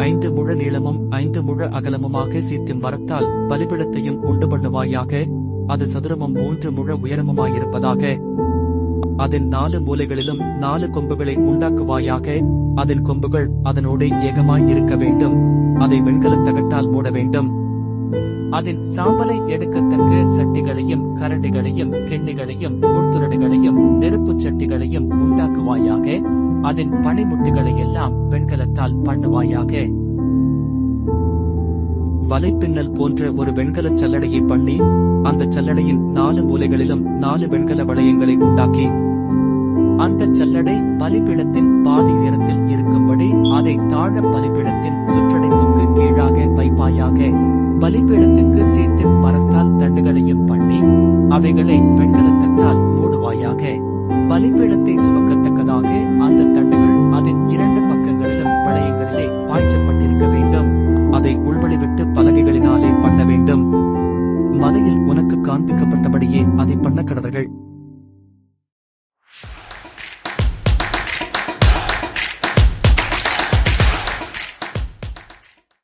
ஐந்து முழ நீளமும் அகலமுமாக சீத்தின் மரத்தால் பலிபிடத்தையும் உண்டு பண்ணுவாயாக அது சதுரமும் மூன்று முழ உயரமுமாயிருப்பதாக. அதன் நாலு மூலைகளிலும் நாலு கொம்புகளை உண்டாக்குவாயாக அதன் கொம்புகள் அதனோடு ஏகமாய் இருக்க வேண்டும் அதை வெண்கலத் தகட்டால் மூட வேண்டும். அதன் சாம்பலை எடுக்கத்தக்க சட்டிகளையும் கரண்டிகளையும் கிண்ணிகளையும் முள்துரடுகளையும் நெருப்புச் சட்டிகளையும் உண்டாக்குவாயாக அதன் பனிமுட்டுகளை எல்லாம் வெண்கலத்தால் பண்ணுவாயாக. வலைப்பின்னல் போன்ற ஒரு வெண்கலச் சல்லடையை பண்ணி அந்த சல்லடையின் நாலு மூலைகளிலும் நாலு வெண்கல வளையங்களை உண்டாக்கி அந்த சல்லடை பலிபீடத்தின் பாதி உயரத்தில் இருக்கும்படி அதை தாழ பலிப்பிடத்தின் சுற்றடைப்புக்கு கீழாக வைப்பாயாக. பலிபீடத்துக்கு சீத்தின் மரத்தால் தண்டுகளையும் பண்ணி அவைகளை வெண்கலத்தட்டால் மூடுவாயாக. பலிபீடத்தை சுமக்கத்தக்கதாக அந்த தண்டுகள் அதன் இரண்டு பக்கங்களிலும் வளையங்களிலே பாய்ச்சப்பட்டிருக்க வேண்டும். அதை உள்வழிவிட்டு பலகைகளினாலே பண்ண வேண்டும். மலையில் உனக்கு காண்பிக்கப்பட்டபடியே அதை பண்ண கடவர்கள்.